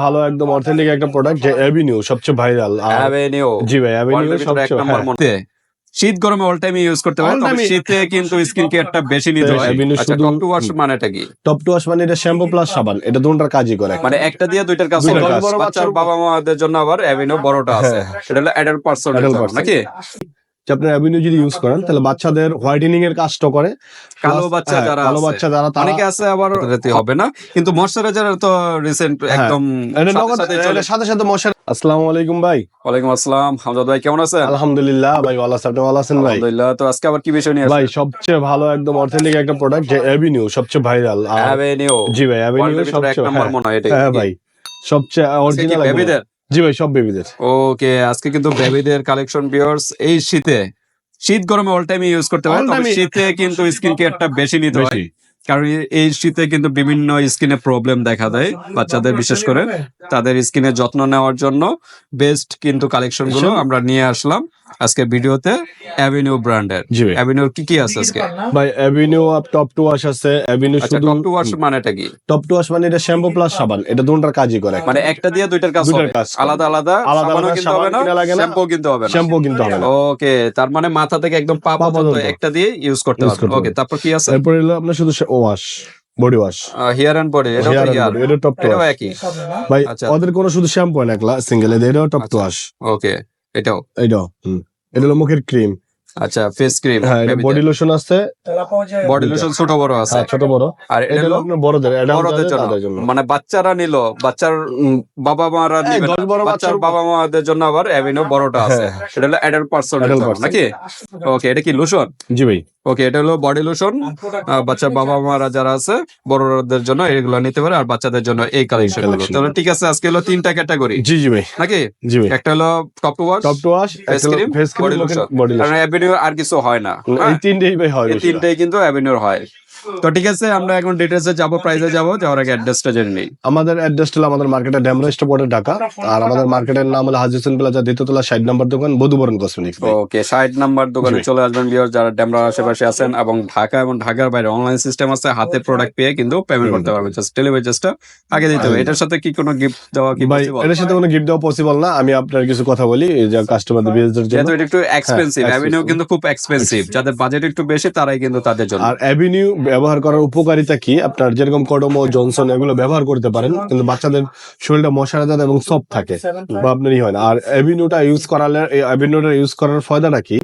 ভালো একদম অথেন্টিক একটা প্রোডাক্ট যে অ্যাভিনিউ সবচেয়ে ভাইরাল অ্যাভেনিউ জি ভাই অ্যাভিনিউ সবচেয়ে হ্যাঁ। শীত গরমে অল টাইম ইউজ করতে পারে তবে শীতে কিন্তু স্কিন কেয়ারটা বেশি নিতে হয়। আচ্ছা টপ টু ওয়াশ মানেটা কি? টপ টু ওয়াশ মানে এটা শ্যাম্পু প্লাস সাবান এটা দুটোর কাজই করে। মানে একটা দিয়ে দুইটার কাজ। বড় বাচ্চার বাবা মাদের জন্য আবার অ্যাভিনিউ বড়টা আছে। হ্যাঁ। সেটা হলো অ্যাডাল্ট পার্সন নাকি? যে আপনি অ্যাভিনিউ যদি ইউজ করেন তাহলে বাচ্চাদের হোয়াইটেনিং এর কাজটা করে কালো বাচ্চা হ্যাঁ, যারা কালো বাচ্চা যারা তারা অনেকে আছে আবার রাতে হবে না। কিন্তু ময়শ্চারাইজার তো রিসেন্ট হ্যাঁ। একদম সাথে সাথে সাথে আসসালামু আলাইকুম ভাই। ওয়ালাইকুম আসসালাম। হামজাদ ভাই কেমন আছেন? আলহামদুলিল্লাহ ভাই ভালো আছেন আপনি ভালো আছেন ভাই? আলহামদুলিল্লাহ। তো আজকে আবার কি বিষয় নিয়ে ভাই সবচেয়ে ভালো একদম অথেন্টিক একটা প্রোডাক্ট যে অ্যাভিনিউ সবচেয়ে ভাইরাল অ্যাভেনিউ জি ভাই অ্যাভিনিউ ভিতরে এক সবচেয়ে নম্বর হ্যাঁ, মনে হয় এটা হ্যাঁ ভাই সবচেয়ে অরিজিনাল বেবিদের? জি ভাই সব বেবিদের। ওকে আজকে কিন্তু বেবিদের কালেকশন ভিউয়ার্স এই শীতে শীত গরমে অল টাইম ইউজ করতে হয় তবে শীতে কিন্তু স্কিন কেয়ারটা বেশি নিতে হয়। কারণ এই- এই শীতে কিন্তু বিভিন্ন স্কিনে প্রবলেম দেখা দেয় বাচ্চাদের বিশেষ করে। তাদের স্কিনে যত্ন নেওয়ার জন্য বেস্ট কিন্তু কালেকশনগুলো আচ্ছা। আমরা নিয়ে আসলাম। আজকে ভিডিওতে অ্যাভিনিউ ব্র্যান্ডের অ্যাভিনিউর কি কি আছে আজকে? ভাই avenue up top to wash আছে। অ্যাভিনিউ আচ্ছা শুধু টপ টু ওয়াশ মানেটা কি? টপ টু ওয়াশ মানে এটা শ্যাম্পু প্লাস সাবান। এটা দুটোর কাজই করে মানে একটা দিয়ে দুইটার কাজ হবে। আলাদা আলাদা সাবানও কিনতে হবে না শ্যাম্পু কিনতে হবে না। শ্যাম্পু কিনতে হবে না। ওকে তার মানে মাথা থেকে একদম পা পর্যন্ত। একটা দিয়ে ইউজ করতে হবে। ওকে তারপর কি আছে? এরপর এলো আপনার শুধু wash body wash hair and body এটা হেয়ার এটা টপ টু ওয়াশ ভাই আচ্ছা। ওদের কোনো শুধু শ্যাম্পু না একলা সিঙ্গেল এটাও টপ টু। ওয়াশ ওকে এটাও? এইটাও হুম। এটা হলো মুখের ক্রিম আচ্ছা ফেস ক্রিম হ্যাঁ এটা বডি লোশন আছে। বডি লোশন ছোট বড় আছে। হ্যাঁ ছোট বড়। আর এটা হলো আপনার বড়দের বড়দের জন্য। মানে বাচ্চারা নিল বাচ্চার বাবা মারা নিবে বাচ্চার বাবা মাদের জন্য আবার অ্যাভিনিউ বড়টা আছে। এটা হলো অ্যাডাল্ট পার্সন নাকি? ওকে এটা কি লোশন জি ভাই। ওকে এটা হলো বডি লোশন বাচ্চা বাবা মারা যারা আছে বড়দের জন্য এগুলো নিতে পারে আর বাচ্চাদের জন্য এই কালেকশনগুলো। তাহলে ঠিক আছে আজকে হলো তিনটা ক্যাটাগরি জি জি ভাই। নাকি? জি ভাই। একটা হলো top to wash top to wash face cream. Body lotion R Avenue আর কিছু হয় না। এই হ্যাঁ? তিনটেই ভাই হয় এই তিনটেই তিনটাই কিন্তু অ্যাভিনিউর হয়। তো ঠিক আছে আমরা এখন ডিটেলসে যাব প্রাইসে যাব যাওয়ার আগে অ্যাড্রেসটা জেনে নিই। আমাদের অ্যাড্রেস হলো আমাদের মার্কেটের ড্যামরা স্টোপোর্টে ঢাকা। আর আমাদের মার্কেটের নাম হলো হাজি হোসেন প্লাজা দ্বিতীয়তলা ষাট নম্বর দোকান বধুবরণ কসমেটিক্স ওকে ষাট নাম্বার দোকানে চলে আসবেন বিয়ার যারা ড্যামরার আশেপাশে আছেন এবং ঢাকা এবং ঢাকার বাইরে অনলাইন সিস্টেম আছে হাতে প্রোডাক্ট পেয়ে কিন্তু পেমেন্ট করতে পারবেন। জাস্ট ডেলিভারি চার্জটা আগে দিতে হবে। এটার সাথে কি কোনো গিফট দেওয়া কি ভাই? এটার সাথে কোনো গিফট দেওয়া পসিবল না। আমি আপনার কিছু কথা বলি যে কাস্টমারদের বিজনেসের জন্য। যেহেতু এটা একটু এক্সপেন্সিভ। অ্যাভিনিউ কিন্তু খুব এক্সপেন্সিভ যাদের বাজেট একটু বেশি তারাই কিন্তু তাদের জন্য। আর অ্যাভিনিউ ব্যবহার করার উপকারিতা কি? আপনার যেরকম কডমো জনসন এগুলো ব্যবহার করতে পারেন কিন্তু বাচ্চাদের শরীরটা মশারাজাত এবং সফট থাকে বা আপনার হয় না। আর অ্যাভিনিউটা ইউজ করালে এই অ্যাভিনিউটা ইউজ করার ফায়দাটা কি?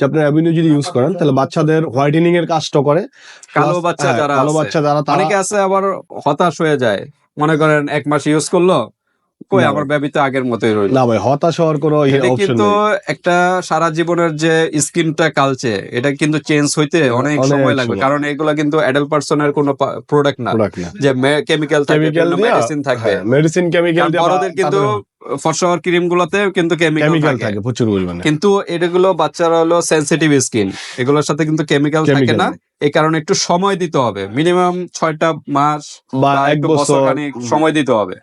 যে আপনার অ্যাভিনিউ যদি ইউজ করেন তাহলে বাচ্চাদের হোয়াইটেনিং এর কাজটা করে। কালো বাচ্চা হ্যাঁ, যারা কালো বাচ্চা যারা অনেকে আছে আবার হতাশ হয়ে যায়। মনে করেন এক মাস ইউজ করল কই আমার বেবি তো আগের মতোই রইল। না ভাই হতাশ হওয়ার কোনো অপশন কিন্তু একটা সারা জীবনের যে স্কিনটা কালচে এটা কিন্তু চেঞ্জ হইতে অনেক সময় লাগবে। কারণ এগুলা কিন্তু অ্যাডাল্ট পার্সনের কোনো প্রোডাক্ট না। যে কেমিক্যাল থাকবে মেডিসিন থাকবে। মেডিসিন কেমিক্যাল বড়দের কিন্তু ফর্সা ক্রিম গুলোতে কিন্তু কেমিক্যাল থাকে। প্রচুর পরিমাণে। কিন্তু এগুলো বাচ্চারা হলো সেনসিটিভ স্কিন এগুলোর সাথে কিন্তু কেমিক্যাল থাকে না। এই কারণে একটু সময় দিতে হবে। মিনিমাম ছয়টা মাস বা এক বছর। সময় দিতে হবে।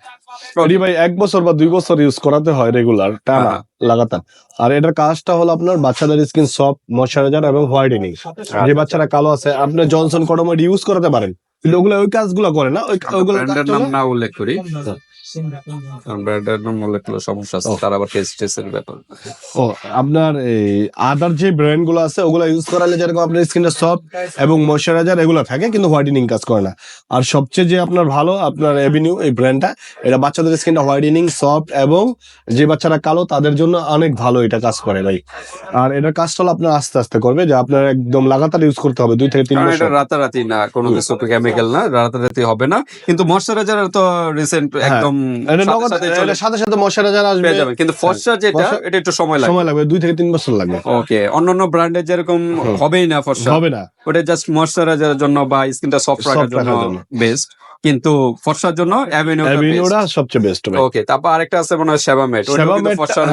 এটি ভাই এক বছর বা দুই বছর ইউজ করাতে হয় রেগুলার টানা হ্যাঁ। লাগাতার। আর এটার কাজটা হলো আপনার বাচ্চাদের স্কিন সফট ময়শ্চারাইজার এবং হোয়াইটেনিং আচ্ছা। যে বাচ্চারা কালো আছে আপনি জনসন কডমেড ইউজ করাতে পারেন। ওগুলো ওই কাজগুলো করে না ওই ওগুলো নাম না উল্লেখ করি। কারণ ব্র্যান্ডের নাম উল্লেখ করলে সমস্যা আছে তার আবার কেস টেসের ব্যাপার। ও আপনার এই আদার যে ব্র্যান্ডগুলো আছে ওগুলো ইউজ করালে যেরকম আপনার স্কিনটা সফট এবং ময়শ্চারাইজার এগুলো থাকে কিন্তু হোয়াইটেনিং কাজ করে না। আর সবচেয়ে যে আপনার ভালো আপনার এভিনিউ এই ব্র্যান্ডটা এটা বাচ্চাদের স্কিনটা হোয়াইটেনিং সফট এবং যে বাচ্চারা কালো তাদের জন্য অনেক ভালো এটা কাজ করে ভাই। আর এটার কাজটা হলো আপনার আস্তে আস্তে করবে যে আপনার একদম লাগাতার ইউজ করতে হবে দুই থেকে তিন এটা রাতারাতি না কোনো কিছু কেমিক্যাল না রাতারাতি হবে না। কিন্তু ময়শ্চারাইজার তো রিসেন্ট হ্যাঁ, একদম এটা নগদ সাথে সাথে সাথে ময়শ্চারাইজার আসবে কিন্তু ফর্সা যেটা এটা একটু সময় লাগবে। সময় লাগবে দুই থেকে তিন বছর লাগবে। ওকে অন্যান্য ব্র্যান্ডের যেরকম হবেই না ফর্সা হবে না। ওটা জাস্ট ময়শ্চারাইজারের জন্য বা স্কিনটা সফট রাখার জন্য। বেস্ট কিন্তু ফর্সার জন্য অ্যাভিনিউ অ্যাভিনিউটা সবচেয়ে বেস্ট ওকে তারপর আরেকটা আছে মনে হয় সেবামেট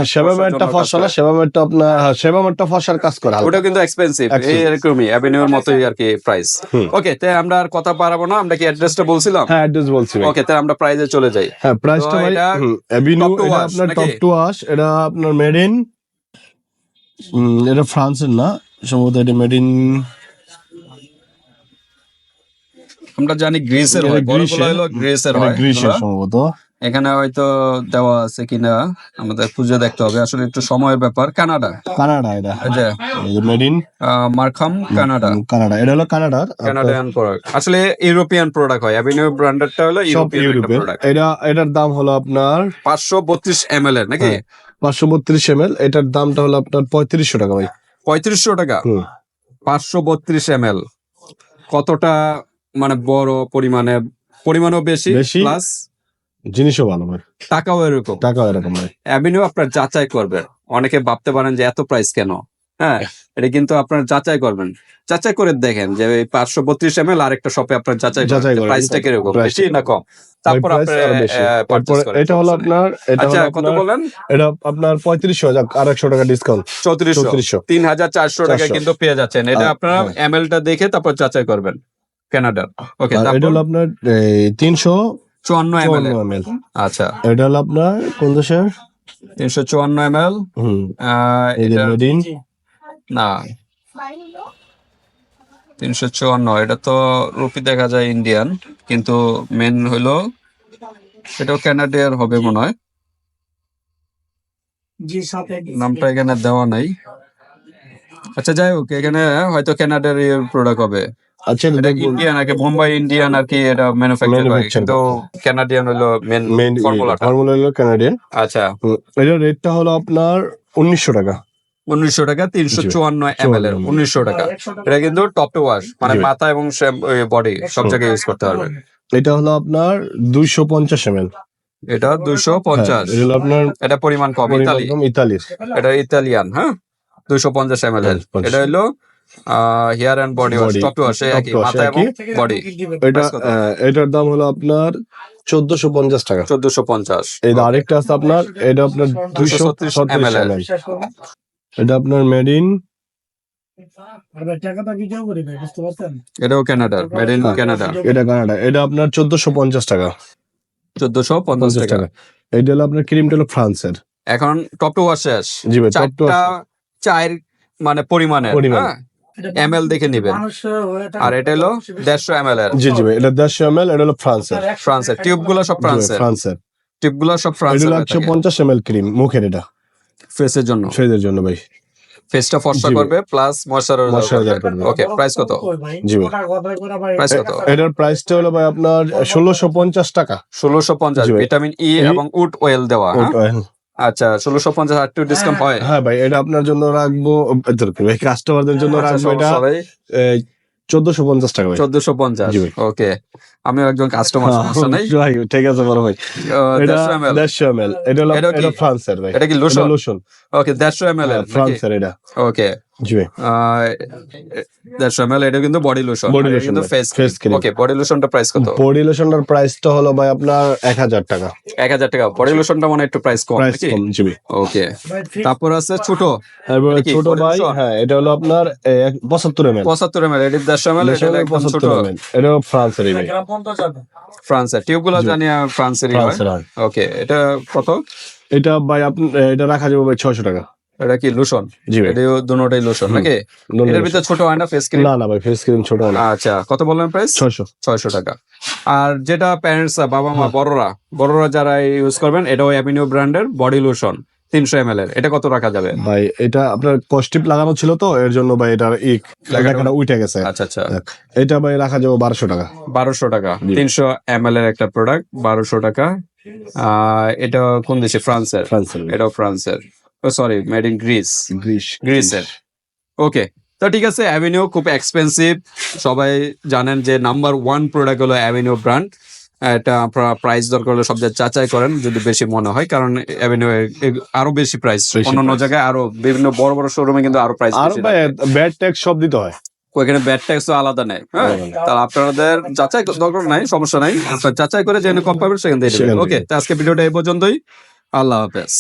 সেবামেটটা ফসল সেবামেটটা আপনার হ্যাঁ, সেবামেটটা ফসার কাজ করে। ওটা কিন্তু এক্সপেন্সিভ. এরকমই অ্যাভিনিউর মতোই আর কি প্রাইস ওকে তাই আমরা আর কথা পারাবো না আমরা কি অ্যাড্রেসটা বলছিলাম? হ্যাঁ অ্যাড্রেস বলছি ওকে তাই আমরা প্রাইজে চলে যাই। হ্যাঁ প্রাইসটা ভাই অ্যাভিনিউ এটা আপনার টপ টু ওয়াশ এটা আপনার মেড ইন এটা ফ্রান্সের না সম্ভবত এটা মেড ইন আমরা জানি গ্রিসের হয় বড় গ্রিসের। হলো গ্রিসের হয় গ্রিসের সম্ভবত। এখানে হয়তো দেওয়া আছে কিনা আমাদের খুঁজে দেখতে হবে। আসলে একটু সময়ের ব্যাপার কানাডা। কানাডা এটা। Made in Markham Canada. Canada. এটা হলো কানাডার কানাডিয়ান প্রোডাক্ট আসলে ইউরোপিয়ান প্রোডাক্ট হয়। অ্যাভিনিউ ব্র্যান্ডেরটা হলো ইউরোপিয়ান প্রোডাক্ট এটা এটার দাম হলো আপনার পাঁচশো বত্রিশ এম এল এর নাকি? হ্যাঁ। পাঁচশো বত্রিশ এম এল এটার দামটা হলো আপনার পঁয়ত্রিশশো টাকা ভাই। পঁয়ত্রিশশো টাকা? হুম। পাঁচশো বত্রিশ এম এল কতটা মানে বড় পরিমাণে পরিমাণও বেশি বেশি। প্লাস জিনিসও ভালো ভাই। টাকাও এরকম। টাকা এরকম ভাই। অ্যাভিনিউ আপনার যাচাই করবেন অনেকে ভাবতে পারেন যে এত প্রাইস কেন? হ্যাঁ এটা কিন্তু আপনার যাচাই করবেন। যাচাই করে দেখেন যে এই পাঁচশো বত্রিশ এম এল আরেকটা শপে আপনার যাচাই প্রাইসটা কীরকম বেশি না কম? তারপর এটা হলো আপনার আচ্ছা কত আপনার এটা আপনার পঁয়ত্রিশশো আর একশো টাকা ডিসকাউন্ট চৌত্রিশশো। তিন হাজার চারশো টাকা কিন্তু পেয়ে যাচ্ছেন। এটা আপনারা হ্যাঁ। এম টা দেখে তারপর যাচাই করবেন। কানাডার ওকে এটা হলো আপনার তিনশো চুয়ান্ন এম এল এম এল আচ্ছা। এটা হলো আপনার কোন দেশের? তিনশো চুয়ান্ন এম এল না। তিনশো চুয়ান্ন এটা তো রুপি দেখা যায় ইন্ডিয়ান কিন্তু মেন হলো এটাও কানাডিয়ার হবে মনে হয়। নামটা এখানে দেওয়া নাই। আচ্ছা যাই হোক এখানে হয়তো কানাডার প্রোডাক্ট হবে। আচ্ছা এটা এটা ইন্ডিয়ান আর কি বোম্বাই ইন্ডিয়ান আর কি এটা ম্যানুফ্যাকচার Manufacture কিন্তু কানাডিয়ান হলো মেন মেন ফর্মুলাটা ফর্মুলা হলো কানাডিয়ান আচ্ছা। এটার রেটটা হলো আপনার উনিশশো টাকা। উনিশশো টাকা তিনশো চুয়ান্ন এম এল এর উনিশশো টাকা। এটা কিন্তু টপ টু ওয়াশ মানে। মাথা এবং বডি সব জায়গায় ইউজ করতে পারবে এটা হলো আপনার দুইশো পঞ্চাশ এম এল এটা দুইশো পঞ্চাশ। এটা আপনার এটা পরিমাণ কম ইতালি। ইতালির। এটা ইতালিয়ান হ্যাঁ? দুইশো পঞ্চাশ এম এল হ্যাঁ, 50 এটা হলো hair and body wash top to wash একই মাথা এবং বডি এটা এটার দাম হলো আপনার চোদ্দশো পঞ্চাশ টাকা। চোদ্দশো পঞ্চাশ। এই আরেকটা আছে আপনার এটা আপনার দুইশো 236 ছত্রিশ ml এটা আপনার মেড ইন এটাও কানাডার মেড ইন কানাডা এটা কানাডা এটা আপনার চোদ্দশো পঞ্চাশ টাকা। চোদ্দশো পঞ্চাশ পঞ্চাশ টাকা। টাকা। এটা হলো আপনার ক্রিমটা হলো ফ্রান্সের এখন টপ টু ওয়াশ শেষ। জি ভাই to চারটা চায়ের মানে পরিমাণে। পরিমাণ। ML দেখে নিবেন। আর এটা হলো দেড়শো এম এল এর। জি জি এটা দেড়শো এম এল এটা হলো ফ্রান্সের। ফ্রান্সের। টিউবগুলো সব ফ্রান্সের। ফ্রান্সের। টিউবগুলো সব ফ্রান্সের একশো পঞ্চাশ এম এল ক্রিম মুখের এটা। ফেসের জন্য। ছেলেদের জন্য ভাই। ফেসটা ফর্সা করবে প্লাস ময়শ্চারাইজার করবে। ওকে প্রাইস কত জি প্রাইস কত এটার প্রাইসটা হলো ভাই আপনার ষোলোশো পঞ্চাশ টাকা। ষোলোশো পঞ্চাশ। জি ভাই। ভিটামিন ই এবং উড অয়েল দেওয়া হ্যাঁ? আচ্ছা ষোলোশো পঞ্চাশ আর ডিসকাউন্ট হয়। হ্যাঁ ভাই এটা আপনার জন্য রাখব কাস্টমারদের জন্য আচ্ছা, রাখব এটা। চোদ্দশো পঞ্চাশ টাকা চোদ্দশো পঞ্চাশ। ওকে আমি একজন কাস্টমার সমস্যা নাই। ঠিক আছে বড় ভাই। এটা 150 ml দেড়শো এম এল এটা হলো এটা ফ্রান্সের ভাই। এটা কি লোশন? লোশন। ওকে দেড়শো এম এল ফ্রান্সের এটা। ওকে এটা কিন্তু বডি লোশন Body lotion কিন্তু ভাই, ফেস face ওকে বডি লোশনটা প্রাইস কত? বডি লোশনটার প্রাইসটা হলো ভাই আপনার এক হাজার টাকা। এক হাজার টাকা। বডি লোশনটা মানে একটু প্রাইস কম নাকি? জি ওকে তারপর আছে ছোট। ছোট ভাই হ্যাঁ এটা হলো আপনার পঁচাত্তর এম এল পঁচাত্তর এম এল এটি দেড়শো এটা হলো একদম ছোট। পঁচাত্তর এম এল এটা ফ্রান্সের ভাই। ফ্রান্সের। জানি ফ্রান্সের ওকে এটা কত? এটা ভাই আপনি এটা রাখা যাবে ভাই ছয়শো টাকা। এটা কি লোশন জি ভাই। এটাও দুটোটাই লোশন নাকি। এটার ভিতরে ছোট হয় না ফেস ক্রিম না না ভাই ফেস ক্রিম ছোট না। আচ্ছা কত বললেন প্রাইস ছয়শো। ছয়শো টাকা। আর যেটা প্যারেন্টস বাবা মা বড়রা বড়রা যারা ইউজ করবেন এটাও অ্যাভিনিউ ব্র্যান্ডের বডি লোশন তিনশো এম এল এর। এটা কত রাখা যাবে? ভাই এটা আপনার কস্টিপ লাগানো ছিল তো এর জন্য ভাই এটার ই লেখাটা উঠে গেছে। আচ্ছা আচ্ছা। এটা ভাই রাখা যাবে বারোশো টাকা। বারোশো টাকা। তিনশো এম এল এর একটা প্রোডাক্ট বারোশো টাকা। এটা কোন দেশে? ফ্রান্সের। ফ্রান্সের। এটাও ফ্রান্সের। Sorry made in Greece Greece গ্রিসের ওকে তো ঠিক আছে অ্যাভিনিউ খুব এক্সপেন্সিভ সবাই জানেন যে নাম্বার ওয়ান প্রোডাক্ট হলো অ্যাভিনিউ ব্র্যান্ড এটা আপনারা প্রাইস দরকার হলে সব যাচাই করেন যদি বেশি মনে হয় কারণ অ্যাভিনিউ আরও বেশি প্রাইস অন্য। জায়গায় আরও বিভিন্ন বড় বড় শোরুমে কিন্তু আরও প্রাইস আর ব্যাড ট্যাক্স সব দিতে হয়। ওইখানে ব্যাড ট্যাক্স আলাদা নেই হ্যাঁ? তাহলে আপনাদের যাচাই দরকার নাই সমস্যা নাই। যাচাই করে যেন কম পাবেন সেখান থেকে ওকে। তো আজকে ভিডিওটা এই পর্যন্তই। আল্লাহ হাফেজ।